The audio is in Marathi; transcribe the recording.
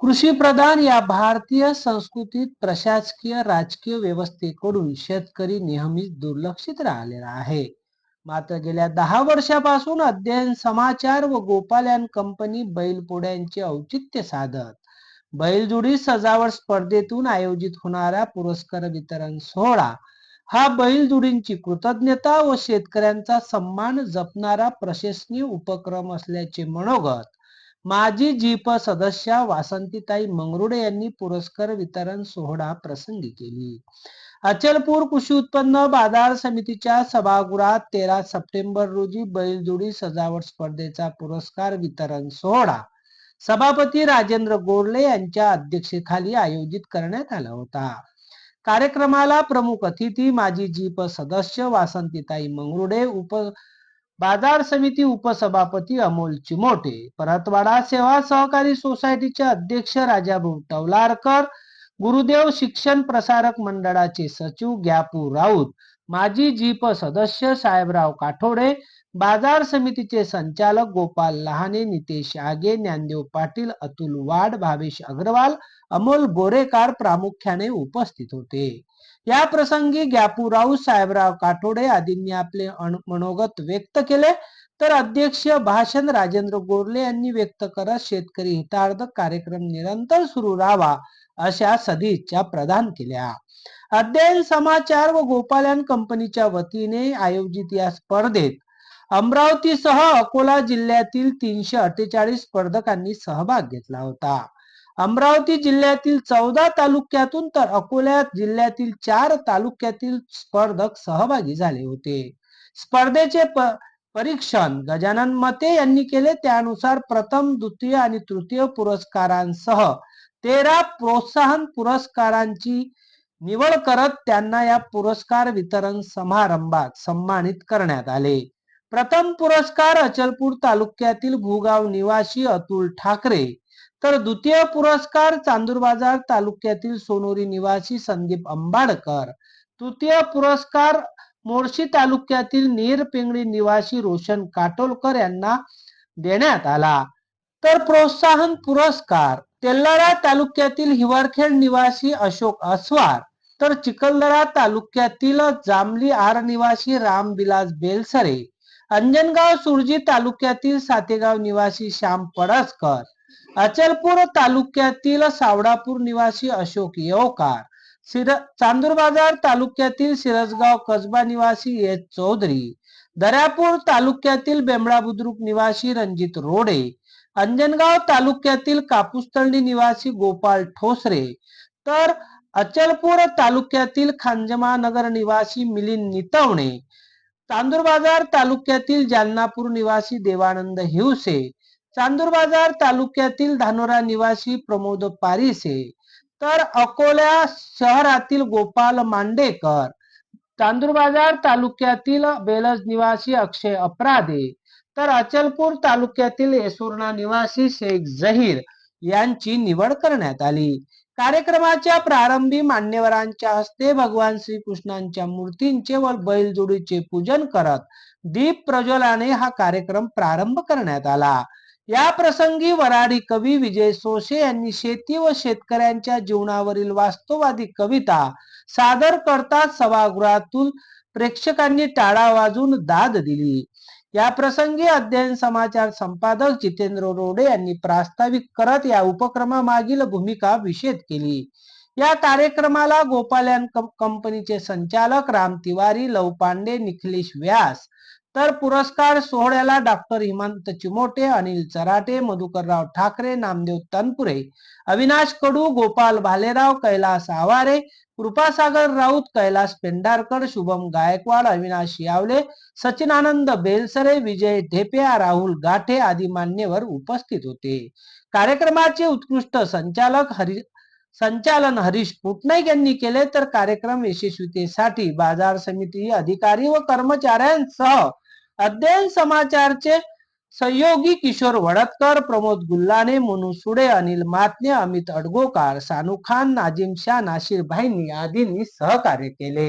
कृषी प्रधान या भारतीय संस्कृतीत प्रशासकीय राजकीय व्यवस्थेकडून शेतकरी नेहमीच दुर्लक्षित राहिलेला आहे. मात्र गेल्या दहा वर्षापासून अध्ययन समाचार व गोपालन कंपनी बैलपोड्यांचे औचित्य साधत बैलजोडी सजावट स्पर्धेतून आयोजित होणारा पुरस्कार वितरण सोहळा हा बैलजोडींची कृतज्ञता व शेतकऱ्यांचा सन्मान जपणारा प्रशंसनीय उपक्रम असल्याचे मनोगत माजी जीप सदस्य वासंतीताई मंगरुडे यांनी पुरस्कार वितरण सोहळा प्रसंगी केली. अचलपूर कृषी उत्पन्न बाजार समितीच्या सभागृहात तेरा सप्टेंबर रोजी बैलजोडी सजावट स्पर्धेचा पुरस्कार वितरण सोहळा सभापती राजेंद्र गोरले यांच्या अध्यक्षतेखाली आयोजित करण्यात आला होता. कार्यक्रमाला प्रमुख अतिथी माजी जीप सदस्य वासंतीताई मंगरुडे उप बाजार समिती उपसभापती अमोल चिमोटे परतवाडा सेवा सहकारी सोसायटीचे अध्यक्ष राजाभाऊ टवलारकर गुरुदेव शिक्षण प्रसारक मंडळाचे सचिव ग्यापू राऊत माजी जीप सदस्य साहेबराव काठोडे बाजार समितीचे संचालक गोपाल लहाने नितेश आगे ज्ञानदेव पाटील अतुल वाड भावेश अग्रवाल अमोल गोरेकार प्रामुख्याने उपस्थित होते. या प्रसंगी ग्यापू राऊत साहेबराव काठोडे आदींनी आपले मनोगत व्यक्त केले. तर अध्यक्ष भाषण राजेंद्र गोरले यांनी व्यक्त करत शेतकरी हितार्थ कार्यक्रम निरंतर सुरू राहावा अशा सदिच्छा प्रदान केल्या. अध्ययन समाचार व गोपालन कंपनीच्या वतीने आयोजित या स्पर्धेत अमरावतीसह अकोला जिल्ह्यातील तीनशे अठ्ठेचाळीस स्पर्धकांनी सहभाग घेतला होता. अमरावती जिल्ह्यातील चौदा तालुक्यातून तर अकोला जिल्ह्यातील चार तालुक्यातील स्पर्धक सहभागी झाले होते. स्पर्धेचे प- परीक्षण गजानन मते यांनी केले. त्यानुसार प्रथम द्वितीय आणि तृतीय पुरस्कारांसह तेरा प्रोत्साहन पुरस्कारांची निवड करत त्यांना या पुरस्कार वितरण समारंभात सन्मानित करण्यात आले. प्रथम पुरस्कार अचलपूर तालुक्यातील भूगाव निवासी अतुल ठाकरे तर द्वितीय पुरस्कार चांदूर बाजार तालुक्यातील सोनोरी निवासी संदीप अंबाडकर तृतीय पुरस्कार मोर्शी तालुक्यातील नीरपिंगळी निवासी रोशन काटोलकर यांना देण्यात आला. तर प्रोत्साहन पुरस्कार तेल्लारा तालुक्यातील हिवरखेड निवासी अशोक अस्वार तर चिखलदरा तालुक्यातील जांभली आर निवासी रामविलास बेलसरे अंजनगाव सुरजी तालुक्यातील सातेगाव निवासी श्याम पडसकर अचलपूर तालुक्यातील सावडापूर निवासी अशोक येवकार सिर चांदूर बाजार तालुक्यातील सिरसगाव कसबा निवासी एस चौधरी दर्यापूर तालुक्यातील बेंबळा बुद्रुक निवासी रणजित रोडे अंजनगाव तालुक्यातील कापूसतळणी निवासी गोपाल ठोसरे तर अचलपूर तालुक्यातील खांजमा नगर निवासी मिलिंद नितवणे चांदूरबाजार तालुक्यातील जालनापूर निवासी देवानंद हिवसे चांदूरबाजार तालुक्यातील धानोरा निवासी प्रमोद पारिसे तर अकोला शहरातील गोपाल मांडेकर चांदूरबाजार तालुक्यातील बेलज निवासी अक्षय अपराधे तर अचलपूर तालुक्यातील येसुर्णा निवासी शेख जहीर यांची निवड करण्यात आली. कार्यक्रमाच्या प्रारंभी मान्यवरांच्या हस्ते भगवान श्रीकृष्णांच्या मूर्तींचे व बैलजोडीचे पूजन करत दीप प्रज्वलाने हा कार्यक्रम प्रारंभ करण्यात आला. या प्रसंगी वराडी कवी विजय सोशे यांनी शेती व शेतकऱ्यांच्या जीवनावरील वास्तववादी कविता सादर करताच सभागृहातून प्रेक्षकांनी टाळा वाजून दाद दिली. या प्रसंगी अध्ययन समाचार संपादक जितेंद्र रोडे यांनी प्रास्ताविक करत या उपक्रमामागील भूमिका विषेद केली. या कार्यक्रमाला गोपालन कंपनीचे संचालक राम तिवारी लव पांडे निखिलेश व्यास तर पुरस्कार सोहळ्याला डॉक्टर हिमंत चिमोटे अनिल चराटे मधुकरराव ठाकरे नामदेव तनपुरे अविनाश कडू गोपाल भालेराव कैलास आवारे कृपासागर राऊत कैलास पेंढारकर शुभम गायकवाड अविनाश यावले सचिनानंद बेलसरे विजय ढेपिया राहुल गाठे आदी मान्यवर उपस्थित होते. कार्यक्रमाचे उत्कृष्ट संचालक हरी संचालन हरीश पुटनाईक यांनी केले तर कार्यक्रम यशस्वीतेसाठी बाजार समिती अधिकारी व कर्मचाऱ्यांसह अध्ययन समाचारचे सहयोगी किशोर वडतकर प्रमोद गुल्लाने मनु सुडे अनिल मातने अमित अडगोकार सानू खान नाजिम शाह नाशिर भाईंनी आदींनी सहकार्य केले.